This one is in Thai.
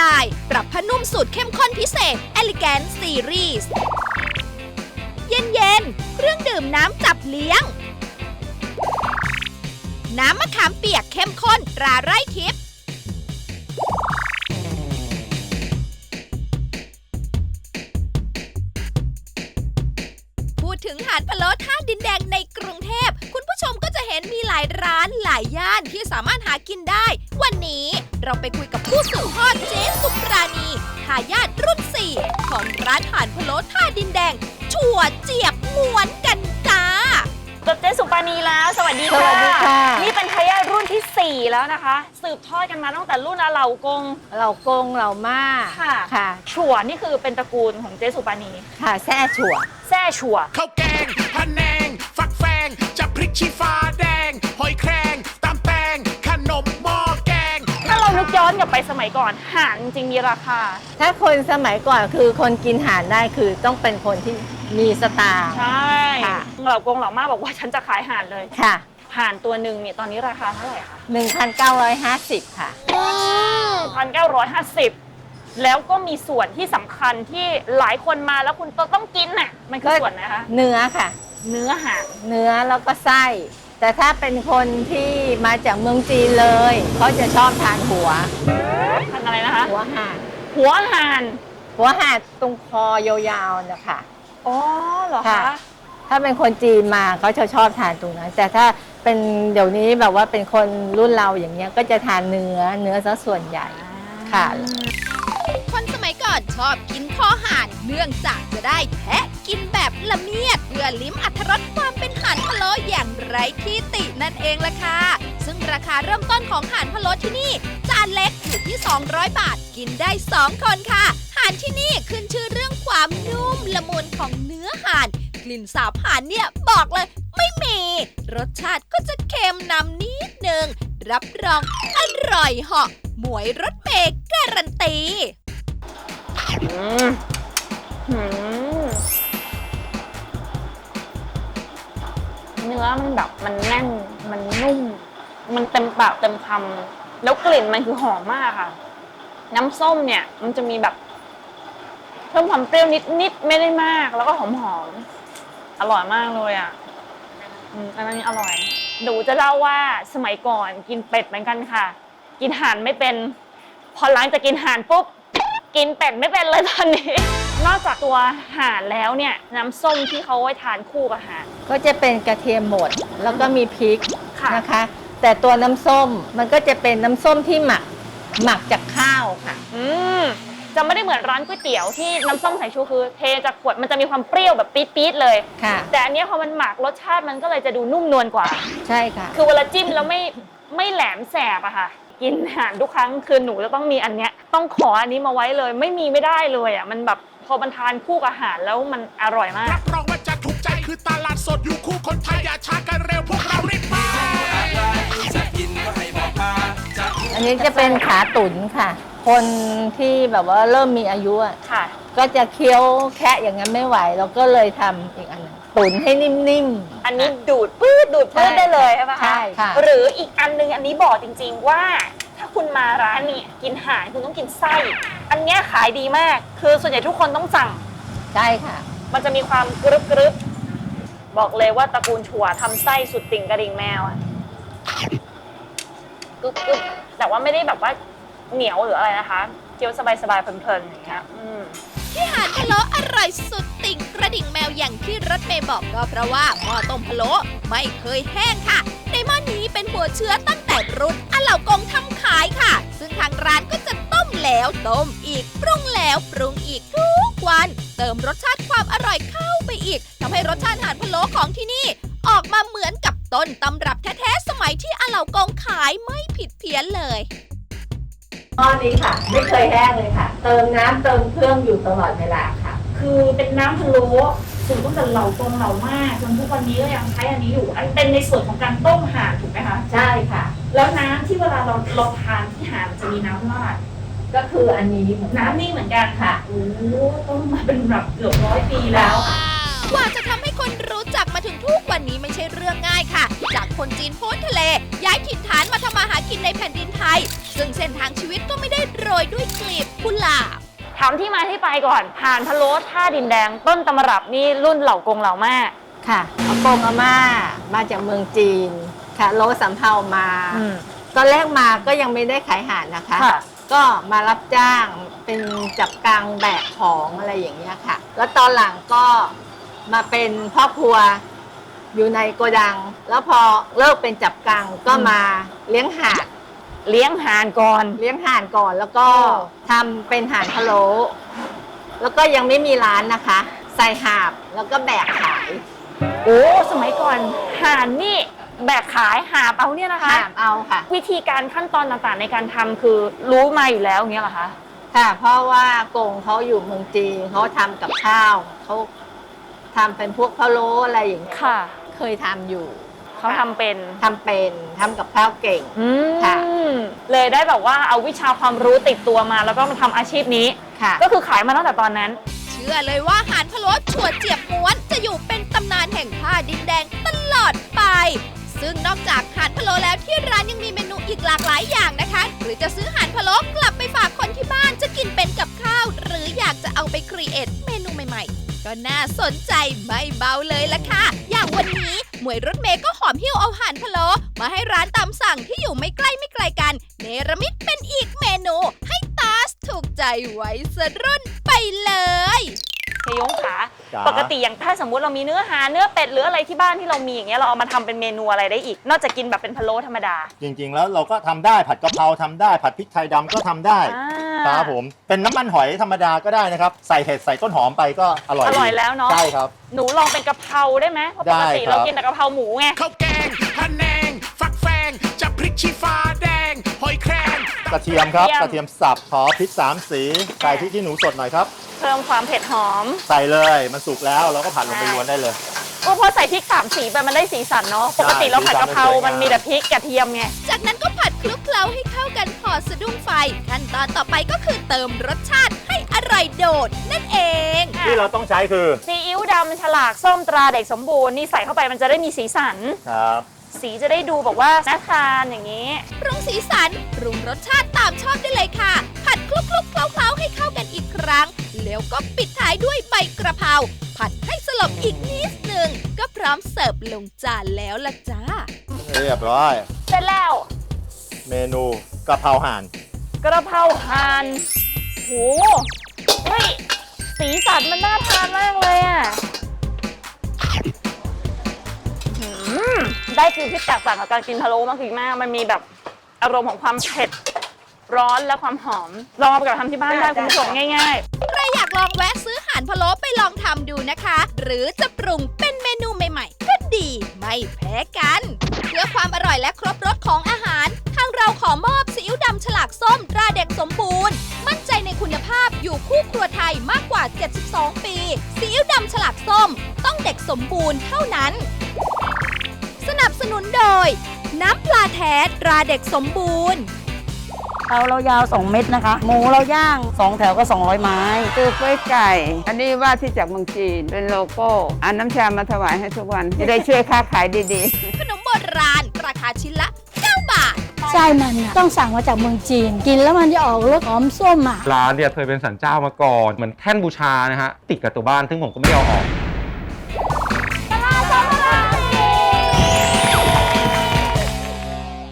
ลาย ปรับผ้านุ่มสูตรเข้มข้นพิเศษ Elegant Series เย็นๆ เครื่องดื่มน้ำจับเลี้ยง น้ำมะขามเปียกเข้มข้นตราไร่ทิพย์พูดถึงหาดพะโล้ท่าดินแดงในกรุงเทพ คุณผู้ชมก็จะเห็นมีหลายร้านหลายย่านที่สามารถหากินได้ วันนี้เราไปคุยกับผู้สืบทอดเจ๊ายาทรุ่น 4 ของร้านหาดพะโล้ท่าดินแดง ชัวเจียบมวนกันจ้ากับเจ๊สุปรานีแล้ว สวัสดีค่ะสวัสดีค่ะ นี่เป็นทายาทรุ่นทีสี่4 แล้วนะคะ สืบทอดกันมาตั้งแต่รุ่นอาเหล่ากงเรากงเราม่าค่ะ ค่ะ ชัวนี่คือเป็นตระกูลของเจ๊สุปรานี ค่ะแซ่ฉัวแซ่ชัวข้าวแกงพะแนง ฟักแฟงจะพริกชี้ฟ้า อนกลับไปสมัยก่อนห่านจริงๆมีราคา ถ้าคนสมัยก่อนคือคนกินหารได้คือต้องเป็นคนที่มีสตางค์ใช่ค่ะเหล่ากงเหล่ามาบอกว่าฉันจะขายห่านเลยค่ะห่านตัวหนึ่งเนี่ยตอนนี้ราคาเท่าไหร่คะ1,950 ค่ะพันเก้าร้อยห้าสิบแล้วก็มีส่วนที่สำคัญที่หลายคนมาแล้วคุณต้องกินน่ะ มันคือก็ส่วนไหนคะ เนื้อค่ะ เนื้อห่านเนื้อแล้วก็ไส้ แต่ถ้าเป็นคนที่มาจากเมืองจีนเลยเขาจะชอบทานหัวพันอะไรนะคะ หัวห่านหัวห่านหัวห่านตรงคอยาวๆนะคะอ๋อเหรอค่ะคะถ้าเป็นคนจีนมาเขาจะชอบทานตรงนั้น แต่ถ้าเป็นเดี๋ยวนี้แบบว่าเป็นคนรุ่นเราอย่างเงี้ยก็จะทานเนื้อเนื้อซะส่วนใหญ่ค่ะ คนสมัยก่อนชอบกินคอห่านเนื่องจากจะได้แทะ กินแบบละเมียดเพื่อลิ้มอรรถรสความเป็นห่านพะโล้อย่างไร้ที่ตินั่นเองล่ะค่ะ ซึ่งราคาเริ่มต้นของห่านพะโล้ที่นี่ จานเล็กอยู่ที่ 200 บาทกินได้ 2 คนค่ะห่านที่นี่ขึ้นชื่อเรื่องความนุ่มละมุนของเนื้อห่านกลิ่นสาบห่านเนี่ยบอกเลย ไม่มี รสชาติก็จะเค็มนำนิดนึงรับรองอร่อยเหาะหมวยรสเมย์การันตี อืม เนื้อมันแบบมันแน่น มันนุ่ม มันเต็มปากเต็มคำแล้วกลิ่นมันคือหอมมากค่ะ น้ำส้มเนี่ย มันจะมีแบบเพิ่มความเปรี้ยวนิดนิดไม่ได้มาก แล้วก็หอมหอมอร่อยมากเลยอะอืมอันนี้อร่อย หนูจะเล่าว่าสมัยก่อนกินเป็ดเหมือนกันค่ะ กินห่านไม่เป็น พอหลังจากกินห่านปุ๊บ กินเป็ดไม่เป็นเลยตอนนี้ นอกจากตัวห่านแล้วเนี่ยน้ำส้มที่เขาไว้ทานคู่กับห่าน ก็จะเป็นกระเทียมหมดแล้วก็มีพริกค่ะ นะคะ แต่ตัวน้ำส้มมันก็จะเป็นน้ำส้มที่หมักหมักจากข้าวค่ะ อืมจะไม่ได้เหมือนร้านก๋วยเตี๋ยวที่น้ำส้มสายชูคือเทจากขวดมันจะมีความเปรี้ยวแบบปี๊ดๆเลย ค่ะ แต่อันเนี้ยพอมันหมักรสชาติมันก็เลยจะดูนุ่มนวลกว่า ใช่ค่ะ คือเวลาจิ้มแล้วไม่ไม่แหลมแสบอะค่ะ กินอาหารทุกครั้งคือหนูจะต้องมีอันเนี้ยต้องขออันนี้มาไว้เลย ไม่มีไม่ได้เลยอะมันแบบ พอมันทานคู่กับอาหารแล้วมันอร่อยมาก รับรองว่าจะถูกใจคือตลาดสดอยู่คู่คนไทยอย่าช้ากันเร็วพวกเรารีบไปอันนี้จะเป็นขาตุ๋นค่ะ คนที่แบบว่าเริ่มมีอายุอะค่ะ ก็จะเคี้ยวแคะอย่างนั้นไม่ไหว เราก็เลยทำอีกอันหนึงตุ๋นให้นิ่มๆอันนี้ดูดปื้ดดูดปื้ดใช่ได้เลยใช่ปะคะใช่ค่ะ หรืออีกอันนึงอันนี้บอกจริง ๆว่า ถ้าคุณมาร้านนี้กินอาหารคุณต้องกินไส้ อันเนี้ยขายดีมาก คือส่วนใหญ่ทุกคนต้องสั่ง ใช่ค่ะ มันจะมีความกรึบกรึบบอกเลยว่าตระกูลชัวทำไส้สุดติ่งกระดิ่งแมวอะกรึบกรึบแต่ว่าไม่ได้แบบว่าเหนียวหรืออะไรนะคะเคี้ยวสบายๆเพลินๆอย่างเงี้ยอืม ที่หาดพะโล้อร่อยสุดติ่งกระดิ่งแมวอย่างที่รถเมย์บอกก็เพราะว่าหม้อต้มพะโล้ไม่เคยแห้งค่ะ ในหม้อนี้เป็นหัวเชื้อตั้งแต่รุ่นอาเหล่ากงทำขายค่ะ ซึ่งทางร้านก็จะต้ม แล้วต้มอีก ปรุงแล้วปรุงอีกทุกวัน เติมรสชาติความอร่อยเข้าไปอีกทำให้รสชาติอาหารพะโล้ของที่นี่ ออกมาเหมือนกับต้นตำรับแท้ๆสมัยที่อาเหล่ากงขายไม่ผิดเพี้ยนเลยหม้อนี้ค่ะ ไม่เคยแห้งเลยค่ะ เติมน้ำเติมเครื่องอยู่ตลอดเวลาค่ะ คือเป็นน้ำพะโล้สูตรตั้งแต่เหล่ากงเหล่ามากจนทุกวันนี้ก็ยังใช้อันนี้อยู่ อันเป็นในส่วนของการต้มห่านถูกไหมคะ ใช่ค่ะ แล้วน้ำที่เวลาเราเราทานที่ห่านจะมีน้ำราด ก็คืออันนี้เหมือนกันน้ำนี่เหมือนกันค่ะโอ้ต้มมาเป็นแบบเกือบร้อยปีแล้วกว่าจะทำให้คนรู้จักมาถึงทุกวันนี้ไม่ใช่เรื่องง่ายค่ะ จากคนจีนโพ้นทะเล ย้ายถิ่นฐานมาทำมาหากินในแผ่นดินไทย ซึ่งเส้นทางชีวิตก็ไม่ได้โรยด้วยกลีบกุหลาบถามที่มาที่ไปก่อนห่านพะโล้ท่าดินแดง ต้นตำรับนี่รุ่นเหล่ากงเหล่าแม่ค่ะอากงอาม่ามาจากเมืองจีนค่ะโลสำเภามาอืมตอนแรกมาก็ยังไม่ได้ขายอาหารนะคะค่ะ ก็มารับจ้างเป็นจับกลางแบกของอะไรอย่างเงี้ยค่ะ แล้วตอนหลังก็มาเป็นพ่อครัวอยู่ในโกดัง แล้วพอเลิกเป็นจับกลางก็มาเลี้ยงห่านเลี้ยงห่านก่อน เลี้ยงห่านก่อนแล้วก็โอ้ทำเป็นห่านพะโล้แล้วก็ยังไม่มีร้านนะคะ ใส่หาบแล้วก็แบกขาย โอ้ สมัยก่อนห่านนี่ แบกขายหาบเอาเนี่ยนะคะหาบเอาค่ะ วิธีการขั้นตอนต่างๆในการทำคือรู้มาอยู่แล้วอย่างเงี้ยเหรอคะ ค่ะ เพราะว่ากงเขาอยู่เมืองจีนเขาทำกับข้าวเขาทำเป็นพวกพะโล้อะไรอย่างเงี้ยค่ะ เคยทำอยู่เขาทำเป็นทำเป็นทำกับข้าวเก่ง อืค่ะ มเลยได้แบบว่าเอาวิชาความรู้ติดตัวมาแล้วก็มาทำอาชีพนี้ ค่ะ ก็คือขายมาตั้งแต่ตอนนั้น เชื่อเลยว่าหานพะโล้ชัวเจียบม้วนจะอยู่เป็นตำนานแห่งผ้าดินแดงตลอดไป ซึ่งนอกจากหานพะโล้แล้วที่ร้านยังมีเมนูอีกหลากหลายอย่างนะคะ หรือจะซื้อหานพะโล้กลับไปฝากคนที่บ้านจะกินเป็นกับข้าว หรืออยากจะเอาไปครีเอทเมนูใหม่ๆ ก็น่าสนใจไม่เบาเลยล่ะค่ะ อย่างวันนี้หมวยรถเมย์ก็หอมหิ้วเอาหานพะโล้มาให้ร้านตามสั่งที่อยู่ไม่ใกล้ไม่ไกลกัน เนรมิตเป็นอีกเมนูให้ตาสถูกใจไว้สรุ่นไปเลยเฮยงขา จ๋าปกติอย่างถ้าสมมุติเรามีเนื้อหาเนื้อเป็ดหรืออะไรที่บ้านที่เรามีอย่างเงี้ยเราเอามาทำเป็นเมนูอะไรได้อีก นอกจากกินแบบเป็นพะโล้ธรรมดา จริงๆ แล้วเราก็ทำได้ผัดกะเพราทำได้ผัดพริกไทยดำก็ทำได้อ่า ครับผม เป็นน้ำมันหอยธรรมดาก็ได้นะครับ ใส่เห็ดใส่ต้นหอมไปก็อร่อยอดีร่อยแล้วเนาะใช่ครับ หนูลองเป็นกะเพราได้ไหมเพราะปกติได้ครับ เรากินแต่กะเพราหมูไง ข้าวแกงพะแนง ฟักแฟง จะพริกชี้ฟ้าแดง หอยแครง กระเทียมครับกกระระเทีเทียยมมสับขอพริกสามสีใส่พริกขี้หนูสดหน่อยครับ เพิ่มความเผ็ดหอม ใส่เลยมันสุกแล้วเราก็ผัดลงไปใช่ล้วนได้เลยก็เพราะใส่พริกสามสีไปมันได้สีสันเนาะปกติเราผัดกะเพราสีสันมันสวยงามมันมีแต่พริกกระเทียมไง จากนั้นก็ผัดคลุกเคล้าให้เข้ากันพอสะดุ้งไฟ ขั้นตอนต่อไปก็คือเติมรสชาติให้อร่อยโดด นั่นเอง ที่เราต้องใช้คือซีอิ๊วดำฉลากส้มตราเด็กสมบูรณ์นี่ใส่เข้าไปมันจะได้มีสีสัน ครับสีจะได้ดูแบบว่าน่าทานอย่างนี้ปรุงสีสันปรุงรสชาติตามชอบได้เลยค่ะ ผัดคลุกคลุกๆเคล้าๆให้เข้ากันอีกครั้ง แล้วก็ปิดท้ายด้วยใบกระเพราผัดให้สลบอีกนิดหนึ่งก็พร้อมเสิร์ฟลงจานแล้วล่ะจ้า เรียบร้อย เสร็จแล้ว เมนูกะเพราห่าน กระเพราห่านโหเฮ้ย สีสันมันน่าทานมากเลยอะหืมได้ฟิลที่แตกต่างกับการกินพะโล้มากมากๆมันมีแบบอารมณ์ของความเผ็ดร้อนและความหอม ลองเอาไปกับทำที่บ้านได้คุณผู้ชมง่ายใครอยาก ลองแวะซื้อหานพะโล้ไปลองทำดูนะคะ หรือจะปรุงเป็นเมนูใหม่ๆ ก็ดีไม่แพ้กัน เพื่อความอร่อยและครบรสของอาหาร ทางเราขอมอบซีอิ๊วดำฉลากส้มตราเด็กสมบูรณ์ มั่นใจในคุณภาพอยู่คู่ครัวไทยมากกว่า 72 ปีซีอิ๊วดำฉลากส้ม ต้องเด็กสมบูรณ์เท่านั้น สนับสนุนโดย น้ำปลาแท้ตราเด็กสมบูรณ์ เตาเรายาว 2 เม็ดนะคะ หมูเราย่าง 2 แถวก็ 200 ไม้ตือกล้วยไก่ อันนี้ว่าที่จากเมืองจีน เป็นโลโก้เอันน้ำชามาถวายให้ทุกวัน จะได้ช่วยค้าขายดีๆขนมโบราณ ราคาชิ้นละ 9 บาท ไส้มันน่ะต้องสั่งมาจากเมืองจีน กินแล้วมันจะออกรสหอมส้มอะ ร้านเนี่ยเคยเป็นสันเจ้ามาก่อน เหมือนแท่นบูชานะฮะ ติดกับตัวบ้าน ซึ่งผมก็ไม่ได้เอาออก